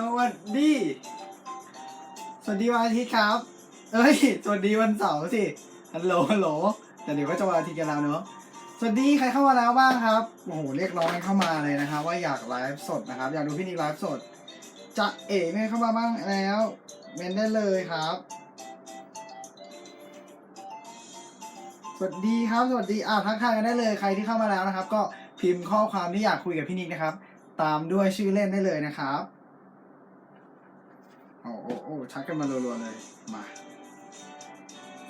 สวัสดี สวัสดีวันอาทิตย์ครับ เอ้ย สวัสดีวันเสาร์สิ ฮัลโหล ฮัลโหล แต่เดี๋ยวก็จะวันอาทิตย์กันแล้วเนอะสวัสดีใครเข้ามาแล้วบ้างครับ โอ้โห เรียกร้องกันเข้ามาเลยนะครับ ว่าอยากไลฟ์สดนะครับ อยากดูพี่นิกไลฟ์สด จะเอ๋ไม่เข้ามาบ้างแล้ว เมนได้เลยครับ สวัสดีครับ สวัสดี อ่าทักทายกันได้เลย ใครที่เข้ามาแล้วนะครับ ก็พิมพ์ข้อความที่อยากคุยกับพี่นิกนะครับ ตามด้วยชื่อเล่นได้เลยนะครับ อ้โอ้โอ้ชักกันมารัวๆเลย มา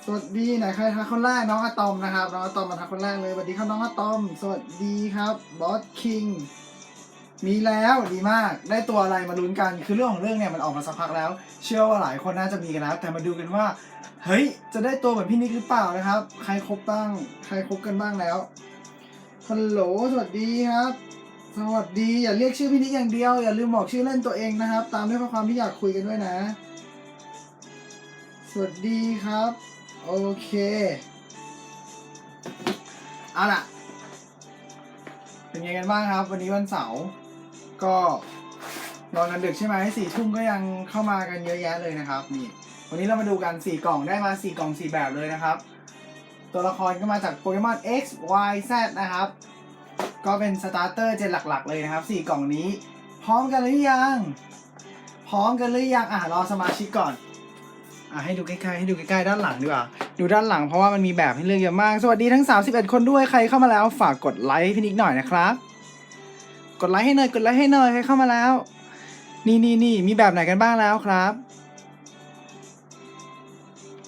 สวัสดีไหนใครทักคนแรกน้องอะตอมนะครับ น้องอะตอมมาทักคนแรกเลยสวัสดีครับน้องอะตอม สวัสดีครับบอสคิง มีแล้วดีมาก ได้ตัวอะไรมาลุ้นกัน คือเรื่องของเรื่องเนี่ยมันออกมาสักพักแล้ว เชื่อว่าหลายคนน่าจะมีกันแล้ว แต่มาดูกันว่า เฮ้ย จะได้ตัวเหมือนพี่นิกหรือเปล่านะครับ ใครครบบ้าง ใครครบกันบ้างแล้ว ฮัลโหล สวัสดีครับ สวัสดีอย่าเรียกชื่อพี่นิกอย่างเดียว อย่าลืมบอกชื่อเล่นตัวเองนะครับ ตามด้วยข้อความที่อยากคุยกันด้วยนะ สวัสดีครับ โอเคเอาล่ะ เป็นไงกันบ้างครับ วันนี้วันเสาร์ก็นอนกันดึกใช่ไหมสี่ทุ่มก็ยังเข้ามากันเยอะแยะเลยนะครับ นี่ วันนี้เรามาดูกันสี่กล่องได้มาสี่กล่องสี่แบบเลยนะครับ ตัวละครก็มาจากโปเกมอน X Y Z นะครับ ก็เป็นสตาร์เตอร์เจนหลักๆ เลยนะครับสี่กล่องนี้ พร้อมกันหรือยัง พร้อมกันหรือยังอะรอสมาชิกก่อนอะให้ดูใกล้ๆให้ดูใกล้ๆด้านหลังดีกว่าดูด้านหลังเพราะว่ามันมีแบบให้เลือกเยอะมาก สวัสดีทั้ง 31 คนด้วยใครเข้ามาแล้วฝากกดไลค์ให้พี่นิกหน่อยนะครับ กดไลค์ให้หน่อยกดไลค์ให้หน่อยใครเข้ามาแล้ว นี่นี่นี่มีแบบไหนกันบ้างแล้วครับ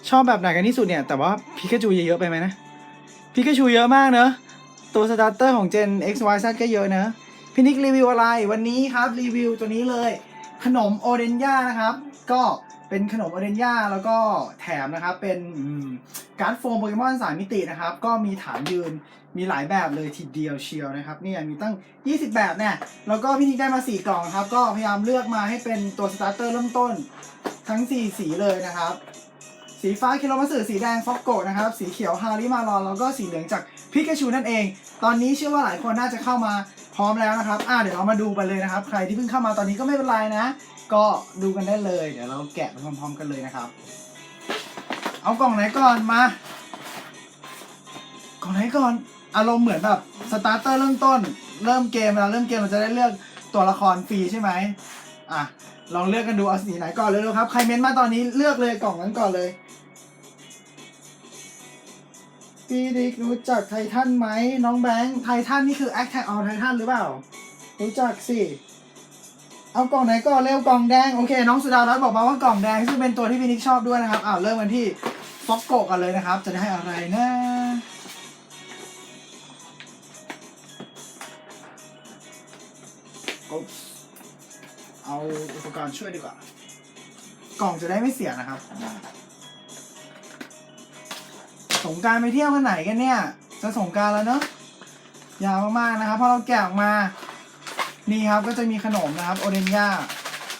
ชอบแบบไหนกันที่สุดเนี่ย แต่ว่าพิกาจูเยอะๆไปไหมนะพิกาจูเยอะมากเนอะ ตัวสตาร์เตอร์ของ Gen X Y Z ก็เยอะนะพี่นิกรีวิวอะไรวันนี้ครับรีวิวตัวนี้เลย ขนมโอเดนย่านะครับ ก็เป็นขนมโอเดนย่าแล้วก็แถมนะครับ เป็นการ์ดโฟมโปเกมอนสามมิตินะครับ ก็มีฐานยืนมีหลายแบบเลยทีเดียวเชียวนะครับเนี่ยมีตั้ง 20 แบบเนี่ยแล้วก็พี่นิกได้มา 4 กล่องครับ ก็พยายามเลือกมาให้เป็นตัวสตาร์เตอร์เริ่มต้นทั้ง 4 สีเลยนะครับ สีฟ้าคิโลมัสึสีแดงฟอกโกะนะครับ สีเขียวฮาริมารอนแล้วก็สีเหลืองจากพิกาชูนั่นเอง ตอนนี้เชื่อว่าหลายคนน่าจะเข้ามาพร้อมแล้วนะครับอ่าเดี๋ยวเรามาดูไปเลยนะครับ ใครที่เพิ่งเข้ามาตอนนี้ก็ไม่เป็นไรนะ ก็ดูกันได้เลย เดี๋ยวเราแกะไปพร้อมๆกันเลยนะครับ เอากล่องไหนก่อนมากล่องไหนก่อนอารมณ์เหมือนแบบสตาร์เตอร์เริ่มต้น เริ่มเกมเวลาเริ่มเกมเราจะได้เลือกตัวละครฟรีใช่ไหมอะ ลองเลือกกันดูเอาสีไหนก่อนเลยครับ ใครเม้นมาตอนนี้เลือกเลยกล่องนั้นก่อนเลยพี่ดิกรู้จักไททันไหมน้องแบงค์ไททันนี่คือ Attack on Titan หรือเปล่า รู้จักสิเอากล่องไหนก่อนเร็วกล่องแดงโอเค น้องสุดารัตน์บอกมาว่ากล่องแดงซึ่งเป็นตัวที่พี่นิกชอบด้วยนะครับอ้าวเริ่มกันที่ฟอกโกะกันเลยนะครับ จะได้อะไรนะโอุ๊บ เอาอุปกรณ์ช่วยดีกว่า กล่องจะได้ไม่เสียนะครับ สงการไปเที่ยวกันไหนกันเนี่ย จะสงการแล้วเนอะยาวมากๆนะครับพอเราแกะออกมา นี่ครับก็จะมีขนมนะครับ โอเดนย่า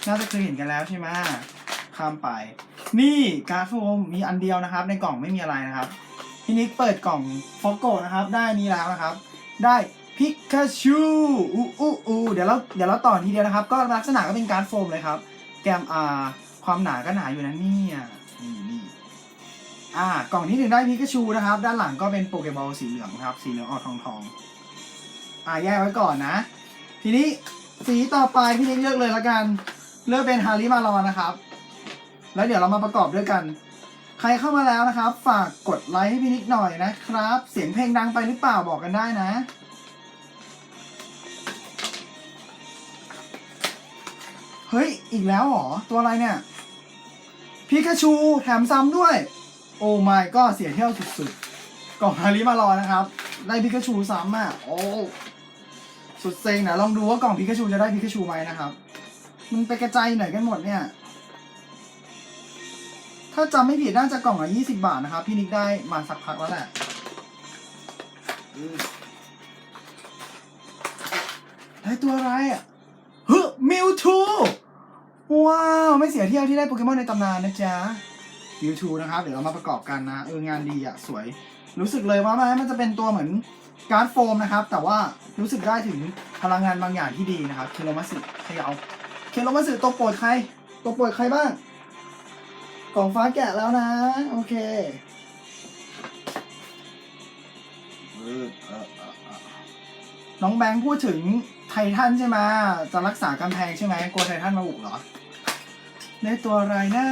น่าจะเคยเห็นกันแล้วใช่ไหมข้ามไป นี่การ์ดโฟมมีอันเดียวนะครับ ในกล่องไม่มีอะไรนะครับทีนี้เปิดกล่องฟอกโกนะครับ ได้นี้แล้วนะครับ ได้ พิกาชูอู้อู้อู้เดี๋ยวเราเดี๋ยวเราต่อทีเดียวนะครับ ก็ลักษณะก็เป็นการโฟมเลยครับ แกมอ่าความหนาก็หนาอยู่นะเนี่ยนี่นี่อ่ากล่องที่หนึ่งได้พิกาชูนะครับ ด้านหลังก็เป็นโปเกบอลสีเหลืองครับ สีเหลืองออกทองทองอ่าแยกไว้ก่อนนะ ทีนี้สีต่อไปพี่นิกเลือกเลยละกัน เลือกเป็นฮาริมารอนนะครับ แล้วเดี๋ยวเรามาประกอบด้วยกัน ใครเข้ามาแล้วนะครับ ฝากกดไลค์ให้พี่นิกหน่อยนะครับ เสียงเพลงดังไปหรือเปล่าบอกกันได้นะ เฮ้ย อีกแล้วเหรอ ตัวอะไรเนี่ย พิกาชูแถมซ้ำด้วย โอ้ my ก็เสียเที่ยวสุดๆกล่องฮาริมารอนนะครับ ได้พิกาชูซ้ำอะ โอ้ สุดเซ็งนะ ลองดูว่ากล่องพิกาชูจะได้พิกาชูไหมนะครับ มันไปกระจายไหนกันหมดเนี่ย ถ้าจำไม่ผิดน่าจะกล่องละยี่สิบาทนะครับ พี่นิกได้มาสักพักแล้วแหละได้ตัวอะไรอะ เฮ้มิวทูว้าวไม่เสียเที่ยวที่ได้โปเกมอนในตำนานนะจ๊ะมิวทูนะครับเดี๋ยวเรามาประกอบกันนะเอองานดีอะสวย รู้สึกเลยว่ามันมันจะเป็นตัวเหมือนการ์ดโฟมนะครับ แต่ว่ารู้สึกได้ถึงพลังงานบางอย่างที่ดีนะครับเคโลมัสึเขยาเคโรมาสึตัวโปรดใครตัวโปรดใครบ้างกล่องฟ้าแกะแล้วนะ โอเคน้องแบงค์พูดถึง ไททันใช่ไหมจะรักษากำแพงใช่ไหมกลัวไททันมาบุกเหรอ ได้ตัวอะไรนะ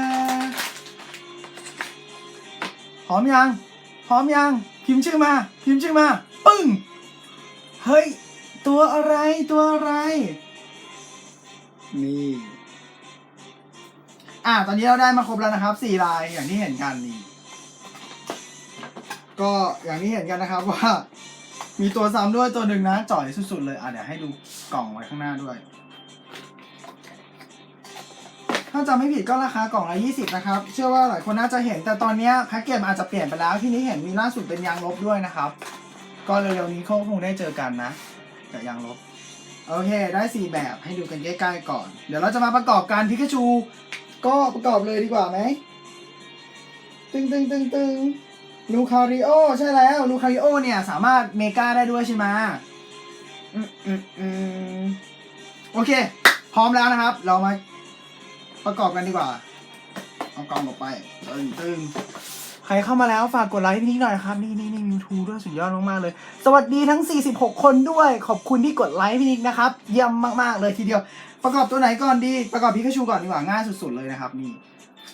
พร้อมยัง พร้อมยัง พิมพ์ชื่อมา พิมพ์ชื่อมา ปึ้ง เฮ้ย ตัวอะไร ตัวอะไร นี่ อะ ตอนนี้เราได้มาครบแล้วนะครับสี่ลาย อย่างที่เห็นกันนี่ ก็อย่างที่เห็นกันนะครับว่า มีตัวซ้ำด้วยตัวหนึ่งนะจ่อยสุดๆเลย อะเดี๋ยวให้ดูกล่องไว้ข้างหน้าด้วย ถ้าจำไม่ผิดก็ราคากล่องละ 20 นะครับ เชื่อว่าหลายคนน่าจะเห็น แต่ตอนนี้แพ็กเกจมันอาจจะเปลี่ยนไปแล้ว ที่นี้เห็นมีล่าสุดเป็นยางลบด้วยนะครับ ก็เร็วๆนี้เขาคงได้เจอกันนะกับยางลบ โอเค ได้ 4 แบบให้ดูกันใกล้ๆก่อน เดี๋ยวเราจะมาประกอบการพิกาชู ก็ประกอบเลยดีกว่าไหมตึงตึงตึงตึง ลูคาริโอใช่แล้ว ลูคาริโอเนี่ยสามารถเมกาได้ด้วยใช่ไหมอืมอืมอืมโอเค พร้อมแล้วนะครับ เรามาประกอบกันดีกว่า เอากล่องออกไปตึงตึงใครเข้ามาแล้วฝากกดไลค์ให้พี่นิกหน่อยนะครับ นี่นี่นี่มิวทูด้วยสุดยอดมากๆเลย สวัสดีทั้ง 46 คนด้วย ขอบคุณที่กดไลค์ให้พี่นิกนะครับ เยี่ยมมากๆเลยทีเดียว ประกอบตัวไหนก่อนดี ประกอบพิกาชูก่อนดีกว่าง่ายสุดๆเลยนะครับนี่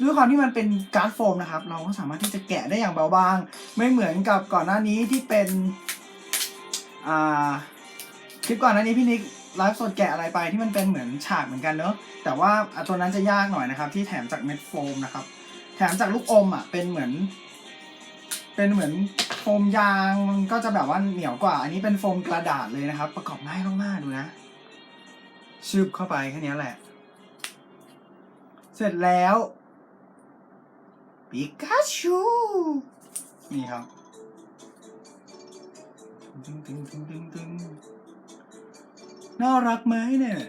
ด้วยความที่มันเป็นการ์ดโฟมนะครับ เราก็สามารถที่จะแกะได้อย่างเบาบาง ไม่เหมือนกับก่อนหน้านี้ที่เป็นอ่าคลิปก่อนหน้านี้พี่นิกไลฟ์สดแกะอะไรไปที่มันเป็นเหมือนฉากเหมือนกันเนอะแต่ว่าตัวนั้นจะยากหน่อยนะครับ ที่แถมจากเม็ดโฟมนะครับ แถมจากลูกอมอะเป็นเหมือน เป็นเหมือนโฟมยางมันก็จะแบบว่าเหนียวกว่า อันนี้เป็นโฟมกระดาษเลยนะครับ ประกอบง่ายมากๆดูนะชึบเข้าไปแค่นี้แหละ เสร็จแล้ว ปิกาชูนี่ครับตึงตึงตึงตึงตึงน่ารักไหมเนี่ย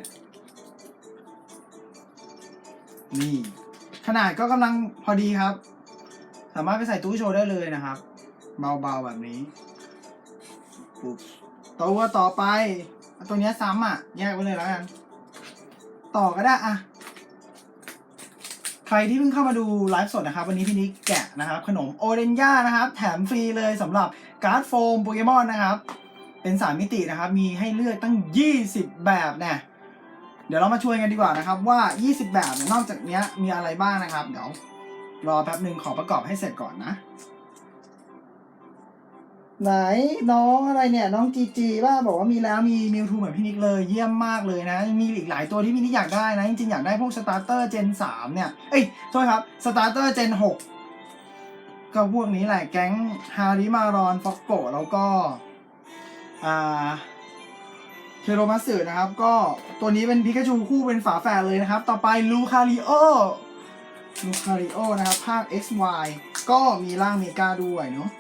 นี่ ขนาดก็กำลังพอดีครับ สามารถไปใส่ตู้โชว์ได้เลยนะครับ เบาๆแบบนี้ปุ๊บตัวต่อไป ตัวเนี้ยซ้ำอะ แยกไว้เลยแล้วกัน ต่อก็ได้อะ ใครที่เพิ่งเข้ามาดูไลฟ์สดนะครับ วันนี้พี่นิกแกะนะครับ ขนมโอเรนย่านะครับ แถมฟรีเลยสำหรับการ์ดโฟมโปเกมอนนะครับ เป็นสามมิตินะครับ มีให้เลือกตั้ง 20 แบบเนี่ยเดี๋ยวเรามาช่วยกันดีกว่านะครับ ว่า 20 แบบเนี่ยนอกจากนี้มีอะไรบ้างนะครับ เดี๋ยวรอแป๊บหนึ่งขอประกอบให้เสร็จก่อนนะ ไหนน้องอะไรเนี่ยน้องจีจีว่าบอกว่ามีแล้วมีมิวทูเหมือนพี่นิกเลยเยี่ยมมากเลยนะ มีอีกหลายตัวที่พี่นิกอยากได้นะ จริงๆ อยากได้พวกสตาร์เตอร์เจนสามเนี่ย เอ้ยโทษครับสตาร์เตอร์เจนหกก็พวกนี้แหละแก๊งฮาริมารอนฟอกโกแล้วก็อ่าเคโรมาสึนะครับ ก็ตัวนี้เป็นพิกาชูคู่เป็นฝาแฝดเลยนะครับ ต่อไปลูคาริโอลูคาริโอนะครับ ภาค XY ก็มีร่างเมกาด้วยเนาะ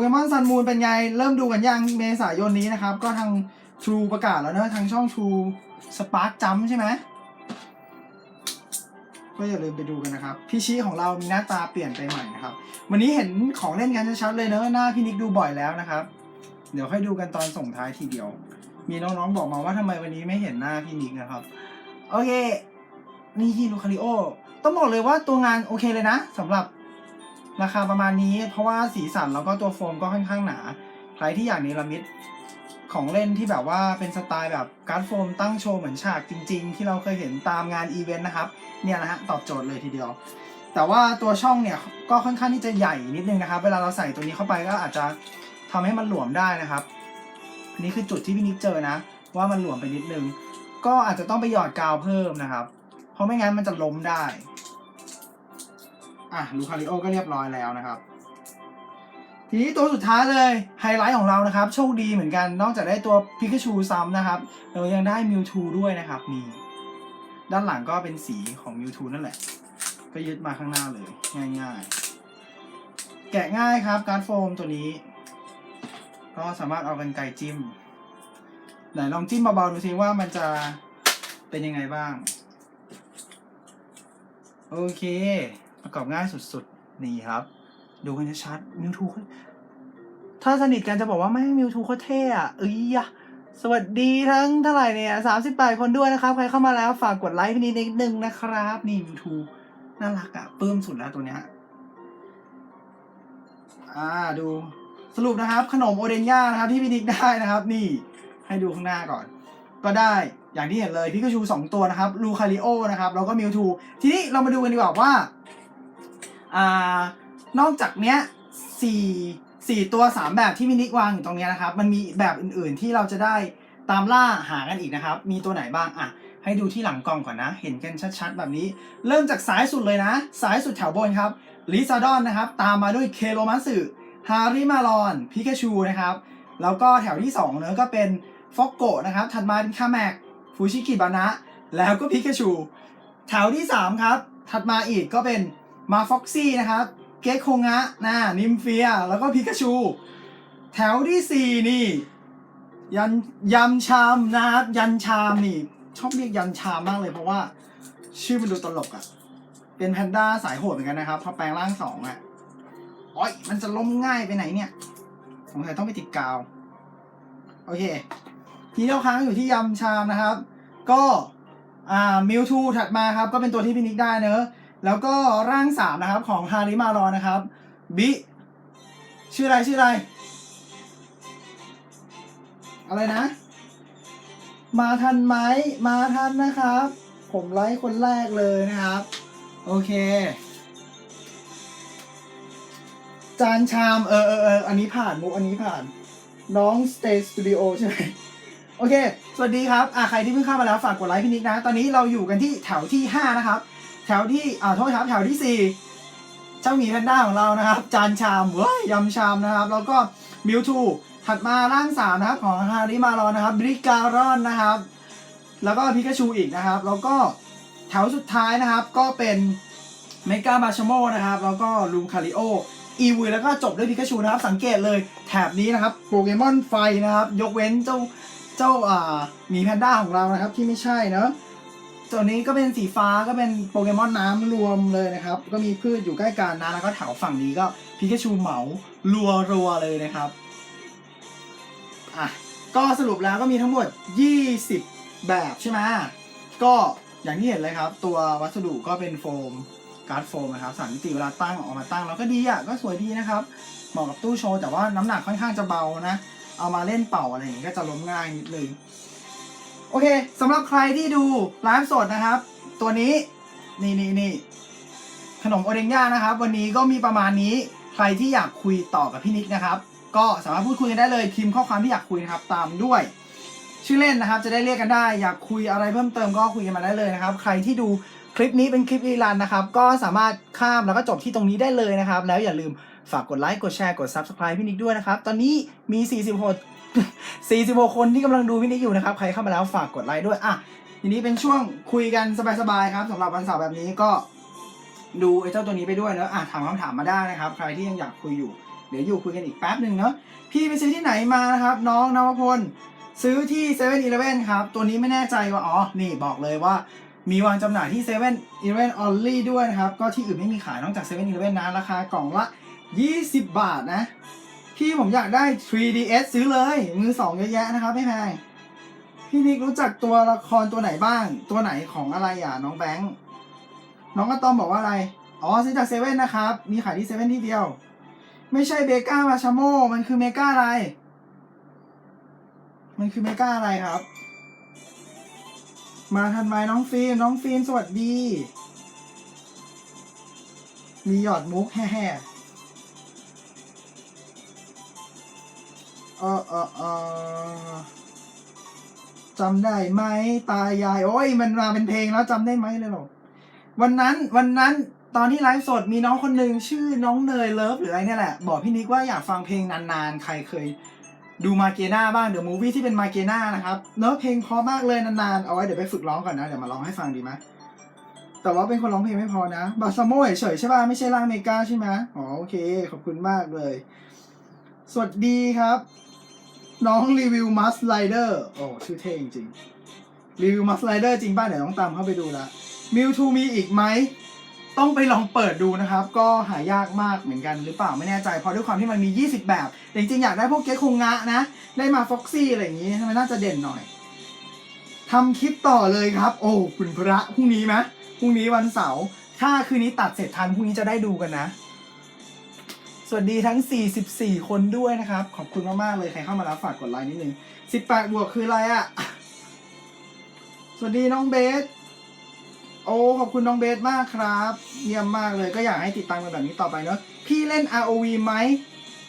เกมอนซันมูนเป็นไง เริ่มดูกันยังเมษายนนี้นะครับ ก็ทาง True ประกาศแล้วเนอะทางช่อง True Spark Jump ใช่ไหมก็อย่าลืมไปดูกันนะครับ พี่ชี้ของเรามีหน้าตาเปลี่ยนไปใหม่นะครับ วันนี้เห็นของเล่นกันชัดๆเลยเนอะหน้าพี่นิกดูบ่อยแล้วนะครับ เดี๋ยวค่อยดูกันตอนส่งท้ายทีเดียว มีน้องๆบอกมาว่าทำไมวันนี้ไม่เห็นหน้าพี่นิกนะครับ โอเค นี่ที่ลูคาริโอ ต้องบอกเลยว่าตัวงานโอเคเลยนะสำหรับ ราคาประมาณนี้ เพราะว่าสีสันแล้วก็ตัวโฟมก็ค่อนข้างหนา ใครที่อยากเนรมิตของเล่นที่แบบว่าเป็นสไตล์แบบการ์ดโฟมตั้งโชว์เหมือนฉากจริง ๆ ที่เราเคยเห็นตามงานอีเวนต์นะครับ เนี่ยนะฮะตอบโจทย์เลยทีเดียว แต่ว่าตัวช่องเนี่ยก็ค่อนข้างที่จะใหญ่นิดนึงนะครับ เวลาเราใส่ตัวนี้เข้าไปก็อาจจะทำให้มันหลวมได้นะครับอันนี้คือจุดที่พี่นิกเจอนะ ว่ามันหลวมไปนิดนึง ก็อาจจะต้องไปหยอดกาวเพิ่มนะครับ เพราะไม่งั้นมันจะล้มได้ อะลูคาริโอก็เรียบร้อยแล้วนะครับ ทีนี้ตัวสุดท้ายเลยไฮไลท์ของเรานะครับ โชคดีเหมือนกันนอกจากได้ตัวพิกาชูซ้ำนะครับ เรายังได้มิวทูด้วยนะครับนี่ด้านหลังก็เป็นสีของมิวทูนั่นแหละ ก็ยึดมาข้างหน้าเลย ง่ายๆ แกะง่ายครับการ์ดโฟมตัวนี้ ก็สามารถเอากันไกจิ้มไหนลองจิ้มเบาๆดูซิว่ามันจะเป็นยังไงบ้าง โอเค ประกอบง่ายสุดๆ นี่ครับ ดูกันชัดมิวทูถ้าสนิทกันจะบอกว่าไม่มิวทูเขาเท่อะเอ้ยอะสวัสดีทั้งเท่าไหร่เนี่ยสามสิบแปดคนด้วยนะครับ ใครเข้ามาแล้วฝากกดไลค์พี่นิดนิดนึงนะครับ นี่ยูทูน่ารักอะปลื้มสุดแล้วตัวเนี้ยอ่าดูสรุปนะครับ ขนมโอเดนย่านะครับที่พี่นิกได้นะครับ นี่ให้ดูข้างหน้าก่อน ก็ได้อย่างที่เห็นเลยพิกาชูสองตัวนะครับลูคาริโอนะครับแล้วก็มิวทูทีนี้เรามาดูกันดีกว่าว่า นอกจากเนี้ยสี่สี่ตัวสามแบบที่มินิวางอยู่ตรงเนี้ยนะครับ มันมีแบบอื่นๆที่เราจะได้ตามล่าหากันอีกนะครับ มีตัวไหนบ้างอะให้ดูที่หลังกล่องก่อนนะ เห็นกันชัดๆ แบบนี้ เริ่มจากซ้ายสุดเลยนะ ซ้ายสุดแถวบนครับลิซาดอนนะครับ ตามมาด้วยเคโรมัสึฮาริมารอนพิกาชูนะครับ แล้วก็แถวที่2เนื้อก็เป็นฟอกโกะนะครับ ถัดมาเป็นคาแมกฟูชิกิบานะ แล้วก็พิกาชู แถวที่ 3 ครับ ถัดมาอีกก็เป็น มาฟ็อกซี่นะครับ เกคโคงะนะนิมเฟีย แล้วก็พิกาชู แถวที่ 4 นี่ ยันยำชามนะครับยันชามนี่ ชอบเรียกยันชามมากเลยเพราะว่า ชื่อมันดูตลกอะ่ะ เป็นแพนด้าสายโหดเหมือนกันนะครับพอแปลงร่างสองอะ่ะโอ้ยมันจะล้มง่ายไปไหนเนี่ยสงสัยต้องไปติดกาว โอเค ทีนี้เราค้างอยู่ที่ยำชามนะครับ ก็อ่ามิวทูถัดมาครับ ก็เป็นตัวที่พินิกได้เนอะ แล้วก็ร่างสามนะครับของฮาริมารอนะครับบิชื่ออะไรชื่ออะไร อะไรนะ มาทันไหมมาทันนะครับ ผมไลค์คนแรกเลยนะครับ โอเค จานชามเออเออเอออันนี้ผ่านมุกอันนี้ผ่าน น้อง Stay Studio ใช่ไหมโอเค สวัสดีครับอ่าใครที่เพิ่งเข้ามาแล้วฝากกดไลค์พี่นิกนะ ตอนนี้เราอยู่กันที่แถวที่ 5 นะครับ แถวที่อ่าโทษครับแถวที่ 4 เจ้าหมีแพนด้าของเรานะครับ จานชามเว้ยยำชามนะครับ แล้วก็มิวทูถัดมาร่าง3นะครับของฮาริมารอนนะครับบริการอนนะครับ แล้วก็พิกาชูอีกนะครับ แล้วก็แถวสุดท้ายนะครับก็เป็นเมกาบาชโมนะครับ แล้วก็ลูคาริโออีวีแล้วก็จบด้วยพิกาชูนะครับ สังเกตเลยแถบนี้นะครับโปเกมอนไฟนะครับ ยกเว้นเจ้าเจ้าอ่าหมีแพนด้าของเรานะครับที่ไม่ใช่เนอะ ตัวนี้ก็เป็นสีฟ้าก็เป็นโปเกมอนน้ำรวมเลยนะครับ ก็มีพืชอยู่ใกล้กันนะแล้วก็แถวฝั่งนี้ก็พิกาชูเหมารัวรัวเลยนะครับอะก็สรุปแล้วก็มีทั้งหมด 20 แบบใช่ไหมก็อย่างที่เห็นเลยครับ ตัววัสดุก็เป็นโฟมการ์ดโฟมนะครับสันติเวลาตั้งออกมาตั้งแล้วก็ดีอะก็สวยดีนะครับ เหมาะกับตู้โชว์แต่ว่าน้ำหนักค่อนข้างจะเบานะ เอามาเล่นเป่าอะไรอย่างงี้ก็จะล้มง่ายนิดนึง โอเคสำหรับใครที่ดูไลฟ์สดนะครับ ตัวนี้นี่นี่นี่ขนมโอเดงย่านะครับ วันนี้ก็มีประมาณนี้ใครที่อยากคุยต่อกับพี่นิกนะครับ ก็สามารถพูดคุยกันได้เลยพิมพ์ข้อความที่อยากคุยนะครับ ตามด้วย ชื่อเล่นนะครับ จะได้เรียกกันได้ อยากคุยอะไรเพิ่มเติมก็คุยกันมาได้เลยนะครับ ใครที่ดูคลิปนี้เป็นคลิปรีลันนะครับ ก็สามารถข้ามแล้วก็จบที่ตรงนี้ได้เลยนะครับ แล้วอย่าลืมฝากกดไลค์กดแชร์กด Subscribe พี่นิกด้วยนะครับ ตอนนี้มี 46 46 คนที่กำลังดูพี่นิกอยู่นะครับ ใครเข้ามาแล้วฝากกดไลค์ด้วย อะทีนี้เป็นช่วงคุยกันสบายๆครับสำหรับวันเสาร์แบบนี้ก็ดูไอ้เจ้าตัวนี้ไปด้วยเนอะอะถามคำถามมาได้นะครับ ใครที่ยังอยากคุยอยู่ เดี๋ยวอยู่คุยกันอีกแป๊บหนึ่งเนอะพี่ไปซื้อที่ไหนมานะครับ น้องนวพลซื้อที่7 e เ e ่ e อครับ ตัวนี้ไม่แน่ใจว่า อ๋อ นี่บอกเลยว่า มีวางจำหน่ายที่7 e เ e ่ e อ only ด้วยนะครับ ก็ที่อื่นไม่มีขายนอกจาก7 e เ e ่ e นะ ราคากล่องละ 20 บาทนะ พี่ผมอยากได้ 3DS ซื้อเลย มือสองเยอะแยะนะครับไม่แพงพี่นิกรู้จักตัวละครตัวไหนบ้าง ตัวไหนของอะไรอะน้องแบงค์น้องอะตอมบอกว่าอะไร อ๋อซื้อจากเซเว่นนะครับ มีขายที่เซเว่นที่เดียว ไม่ใช่เบก้ามาชาโมมันคือเมก้าอะไร มันคือเมก้าอะไรครับ มาทันไหมน้องฟิล์มน้องฟิล์มสวัสดี มีหยอดมุกแฮ่ๆ ออเออเออจำได้ไหมตายาย โอ้ยมันมาเป็นเพลงแล้วจำได้ไหมเลยหรอวันนั้นวันนั้นตอนที่ไลฟ์สดมีน้องคนหนึ่งชื่อน้องเนยเลิฟหรืออะไรเนี่ยแหละ บอกพี่นิกว่าอยากฟังเพลงนานๆ ใครเคย ดูมาเกน่าบ้างเดี๋ยวมูวี่ที่เป็นมาเกน่านะครับเนื้อะเพลงเพราะมากเลยนานๆ เอาไว้เดี๋ยวไปฝึกร้องก่อนนะ เดี๋ยวมาร้องให้ฟังดีไหมแต่ว่าเป็นคนร้องเพลงไม่พอนะบาซาโมเฉยใช่ป่ะไม่ใช่ร่างเมกาใช่ไหมอ๋อโอเค ขอบคุณมากเลย สวัสดีครับ น้องรีวิวมัสไลเดอร์โอ้ชื่อเท่จริงรีวิวมัสไลเดอร์จริงป่ะเดี๋ยวต้องตามเข้าไปดูละมิวทูมีอีกไหมต้องไปลองเปิดดูนะครับ ก็หายากมากเหมือนกันหรือเปล่าไม่แน่ใจ เพราะด้วยความที่มันมี 20 แบบแต่จริงๆอยากได้พวกเก๊คงงะนะ ได้มาฟ็อกซี่อะไรอย่างนี้ทำไมน่าจะเด่นหน่อยทำคลิปต่อเลยครับ โอ้คุณพระพรุ่งนี้ไหมพรุ่งนี้วันเสาร์ถ้าคืนนี้ตัดเสร็จทันพรุ่งนี้จะได้ดูกันนะ สวัสดีทั้ง 44 คนด้วยนะครับ ขอบคุณมากๆเลย ใครเข้ามาแล้วฝากกดไลค์นิดนึง18 บวกคืออะไรอะสวัสดีน้องเบส โอ้ ขอบคุณน้องเบสมากครับ เยี่ยมมากเลย ก็อยากให้ติดตามกันแบบนี้ต่อไปเนอะพี่เล่น ROV ไหม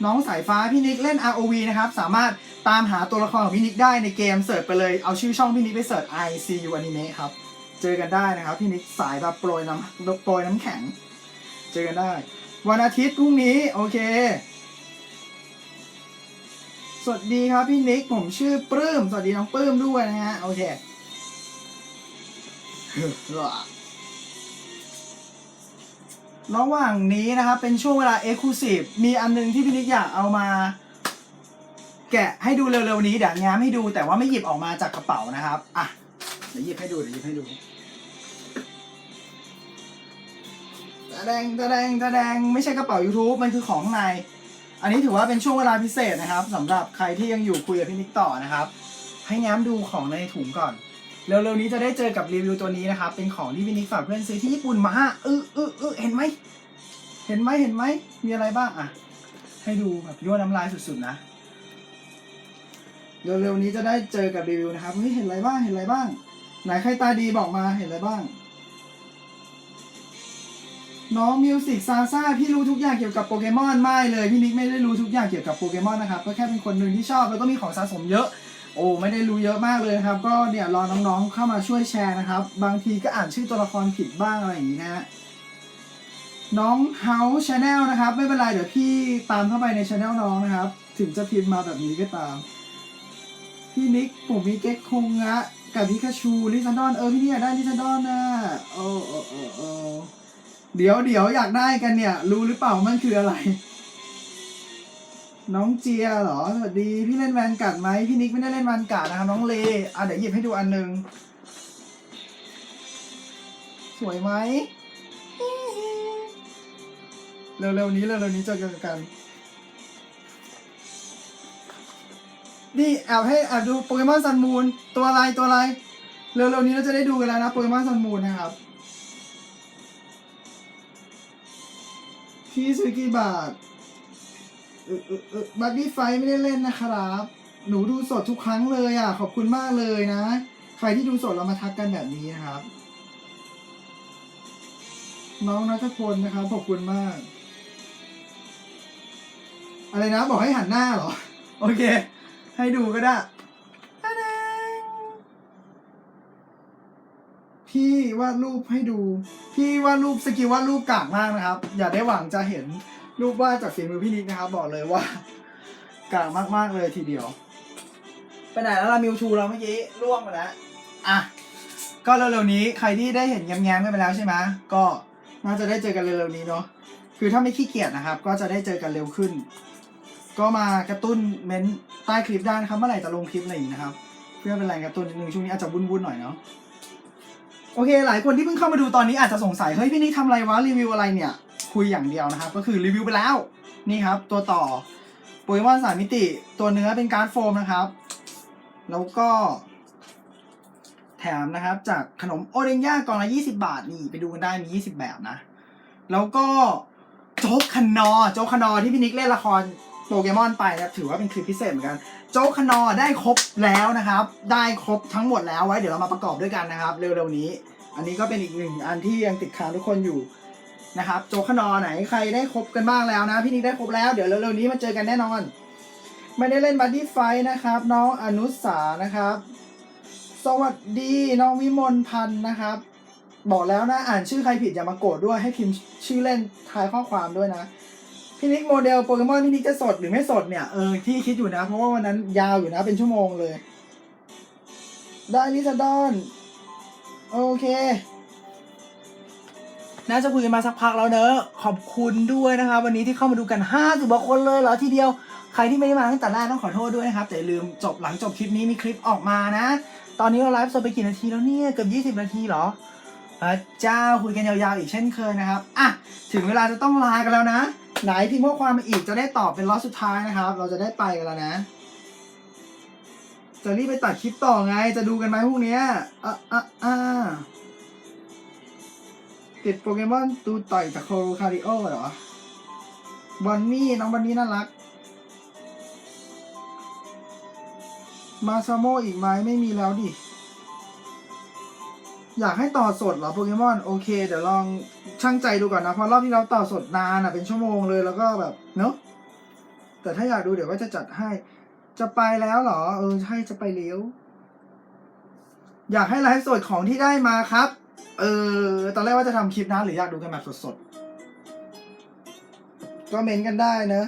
น้องสายฟ้าพี่นิกเล่น ROV นะครับ สามารถตามหาตัวละครของพี่นิกได้ในเกมเสิร์ชไปเลย เอาชื่อช่องพี่นิกไปเสิร์ช ICU Anime ครับ เจอกันได้นะครับ พี่นิกสายแบบโปรยน้ำโปรยน้ำแข็ง เจอกันได้ วันอาทิตย์พรุ่งนี้ โอเค สวัสดีครับพี่นิก ผมชื่อปลื้ม สวัสดีน้องปลื้มด้วยนะฮะ โอเคระหว่างนี้นะครับ เป็นช่วงเวลา Exclusive มีอันนึงที่พี่นิกอยากเอามา แกะให้ดูเร็วๆนี้เดี๋ยวง้มให้ดูแต่ว่าไม่หยิบออกมาจากกระเป๋านะครับ อะ เดี๋ยวหยิบให้ดู เดี๋ยวหยิบให้ดู ตะแดงตะแดงตะแดงไม่ใช่กระเป๋า YouTube มันคือของใน อันนี้ถือว่าเป็นช่วงเวลาพิเศษนะครับสำหรับใครที่ยังอยู่คุยกับพี่นิกต่อนะครับ ให้แง้มดูของในถุงก่อน เร็วๆนี้จะได้เจอกับรีวิวตัวนี้นะครับ เป็นของที่พี่นิกฝากเพื่อนซื้อที่ญี่ปุ่นมาเออเออเออเห็นไหมเห็นไหมเห็นไหมมีอะไรบ้างอะ ให้ดูแบบยั่วน้ำลายสุดๆนะเร็วๆนี้จะได้เจอกับรีวิวนะครับเฮ้ยเห็นอะไรบ้างเห็นอะไรบ้าง ไหนใครตาดีบอกมาเห็นอะไรบ้าง น้องมิวสิกซาซ่าพี่รู้ทุกอย่างเกี่ยวกับโปเกมอนไม่เลยพี่นิกไม่ได้รู้ทุกอย่างเกี่ยวกับโปเกมอนนะครับก็แค่เป็นคนหนึ่งที่ชอบแล้วก็มีของสะสมเยอะ โอ้ไม่ได้รู้เยอะมากเลยนะครับ ก็เนี่ยรอน้องๆเข้ามาช่วยแชร์นะครับ บางทีก็อ่านชื่อตัวละครผิดบ้างอะไรอย่างนี้นะฮะน้องเฮาชาแนลนะครับ ไม่เป็นไรเดี๋ยวพี่ตามเข้าไปในชาแนลน้องนะครับ ถึงจะพิมพ์มาแบบนี้ก็ตาม พี่นิกผมมีเก๊กคงงะกับพิคาชูลิซาดอนเออพี่นี่อยากได้ลิซาดอนนะโอ้โอ้โอ้โอ้ เดี๋ยวเดี๋ยวอยากได้กันเนี่ย รู้หรือเปล่ามันคืออะไร น้องเจียเหรอสวัสดีพี่เล่นแวนกัดไหมพี่นิกไม่ได้เล่นแวนกัดนะครับน้องเลอะเดี๋ยวหยิบให้ดูอันหนึ่งสวยไหมเร็วๆนี้เร็วๆนี้เจอกันนนี่แอบให้แอบดูโปเกมอนซันมูนตัวอะไรตัวอะไรเร็วๆนี้เราจะได้ดูกันแล้วนะโปเกมอนซันมูนนะครับ พี่ซื้อกี่บาทบัดดี้ไฟไม่ได้เล่นนะครับ หนูดูสดทุกครั้งเลยอะ ขอบคุณมากเลยนะ ใครที่ดูสดเรามาทักกันแบบนี้นะครับ น้องนัทพลนะครับ ขอบคุณมาก อะไรนะ บอกให้หันหน้าเหรอ โอเค ให้ดูก็ได้ตะแดง พี่วาดรูปให้ดู พี่วาดรูปสกิลวาดรูปกากมากนะครับ อย่าได้หวังจะเห็นรูปวาดจากฝีมือพี่นิกนะครับ บอกเลยว่ากลางมากๆเลยทีเดียว ไปไหนแล้วล่ะมิวชูเราเมื่อกี้ล่วงไปแล้วอะก็เร็วๆนี้ใครที่ได้เห็นแง้มๆกันไปแล้วใช่ไหมก็น่าจะได้เจอกันเร็วๆนี้เนาะคือถ้าไม่ขี้เกียจนะครับ ก็จะได้เจอกันเร็วขึ้น ก็มากระตุ้นเม้นต์ใต้คลิปได้นะครับเมื่อไหร่จะลงคลิปอะไรอย่างนี้นะครับ เพื่อเป็นแรงกระตุ้นนิดนึงช่วงนี้อาจจะวุ่นๆหน่อยเนาะ โอเค หลายคนที่เพิ่งเข้ามาดูตอนนี้อาจจะสงสัย เฮ้ยพี่นิกทำอะไรวะรีวิวอะไรเนี่ย คุยอย่างเดียวนะครับ ก็คือรีวิวไปแล้ว นี่ครับ ตัวต่อโปเกมอนสามมิติ ตัวเนื้อเป็นการ์ดโฟมนะครับ แล้วก็ แถมนะครับ จากขนมโอเดนย่ากล่องละ20 บาทนี่ไปดูกันได้มี 20 แบบนะ แล้วก็โจ๊กคันนอโจ๊กคันนอที่พี่นิกเล่นละครโปเกมอนไปนะถือว่าเป็นคลิปพิเศษเหมือนกันโจ๊กคนอได้ครบแล้วนะครับ ได้ครบทั้งหมดแล้วไว้เดี๋ยวเรามาประกอบด้วยกันนะครับ เร็วๆนี้ อันนี้ก็เป็นอีกหนึ่งอันที่ยังติดค้างทุกคนอยู่นะครับ โจ๊กคนนอไหนใครได้ครบกันบ้างแล้วนะ พี่นิกได้ครบแล้วเดี๋ยวเร็วๆนี้มาเจอกันแน่นอน ไม่ได้เล่นบัดดี้ไฟนะครับ น้องอนุสานะครับ สวัสดีน้องวิมลพันธ์นะครับ บอกแล้วนะอ่านชื่อใครผิดอย่ามาโกรธด้วยให้พิมพ์ชื่อเล่นท้ายข้อความด้วยนะ พี่นิกโมเดลโปเกมอนพี่นิกจะสดหรือไม่สดเนี่ยเออที่คิดอยู่นะ เพราะว่าวันนั้นยาวอยู่นะเป็นชั่วโมงเลย ได้ลิซาดอนโอเคน่าจะคุยกันมาสักพักแล้วเนอะขอบคุณด้วยนะครับวันนี้ที่เข้ามาดูกันห้าสิบกว่าคนเลยเหรอทีเดียวใครที่ไม่ได้มาตั้งแต่แรกต้องขอโทษด้วยนะครับแต่ลืมจบหลังจบคลิปนี้มีคลิปออกมานะ ตอนนี้เราไลฟ์สดไปกี่นาทีแล้วเนี่ยเกือบ20 นาทีเหรอพระเจ้าคุยกันยาวๆอีกเช่นเคยนะครับอะถึงเวลาจะต้องลากันแล้วนะ ไหนพิมพ์ข้อความมาอีกจะได้ตอบเป็นล็อตสุดท้ายนะครับ เราจะได้ไปกันแล้วนะ จะรีบไปตัดคลิปต่อไง จะดูกันไหมพวกเนี้ยอะอะอะติดโปเกมอนตูต่อยจากโคโรคาริโอเหรอบอนนี่น้องบอนนี่น่ารัก มาซาโมอีกไหมไม่มีแล้วดิ อยากให้ต่อสดเหรอโปเกมอนโอเค เดี๋ยวลองช่างใจดูก่อนนะเพราะรอบที่เราต่อสดนานอะเป็นชั่วโมงเลยแล้วก็แบบเนอะแต่ถ้าอยากดูเดี๋ยวก็จะจัดให้ จะไปแล้วเหรอ เออใช่จะไปเลี้ยว อยากให้ไลฟ์สดของที่ได้มาครับ เออตอนแรกว่าจะทำคลิปนะหรืออยากดูกันแบบสดๆก็เมนกันได้นะ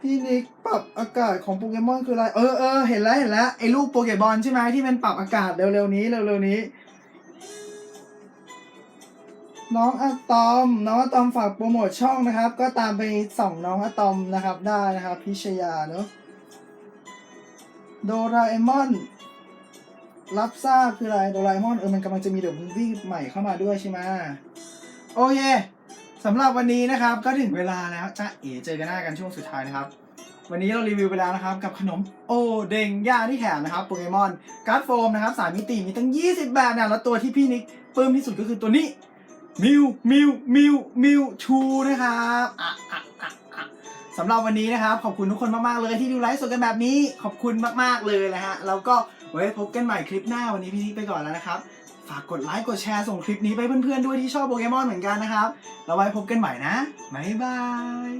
พี่นิกปรับอากาศของโปเกมอนคืออะไร เออเออเห็นแล้วเห็นแล้วไอ้รูปโปเกมอนใช่ไหมที่มันปรับอากาศเร็วๆนี้เร็วๆนี้ น้องอะตอม น้องอะตอมฝากโปรโมทช่องนะครับ ก็ตามไปส่องน้องอะตอมนะครับได้นะครับพิชยาเนอะโดราเอมอนรับทราบคืออะไรโดราเอมอนเออมันกำลังจะมีเดอะมูฟวี่ใหม่เข้ามาด้วยใช่ไหมโอเค สำหรับวันนี้นะครับก็ถึงเวลาแล้วจ้าเอ๋เจอกันหน้ากันช่วงสุดท้ายนะครับ วันนี้เรารีวิวไปแล้วนะครับ กับขนมโอเด้งย่าที่แถมนะครับโปเกมอนการ์ดโฟมนะครับสามมิติมีตั้ง 20 แบบเนี่ยแล้วตัวที่พี่นิกปลื้มที่สุดก็คือตัวนี้มิวมิวมิวมิวชูนะครับอะอะอะอะสำหรับวันนี้นะครับ ขอบคุณทุกคนมาก ๆ เลยที่ดูไลฟ์สดกันแบบนี้ ขอบคุณมาก ๆ เลยนะฮะแล้วก็ไว้พบกันใหม่คลิปหน้าวันนี้พี่นิกไปก่อนแล้วนะครับ ฝากกดไลค์กดแชร์ส่งคลิปนี้ไปเพื่อนๆด้วยที่ชอบโปเกมอนเหมือนกันนะครับแล้วไว้พบกันใหม่นะบ๊ายบาย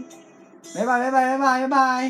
บ๊ายบายบ๊ายบายบ๊ายบายบ๊ายบาย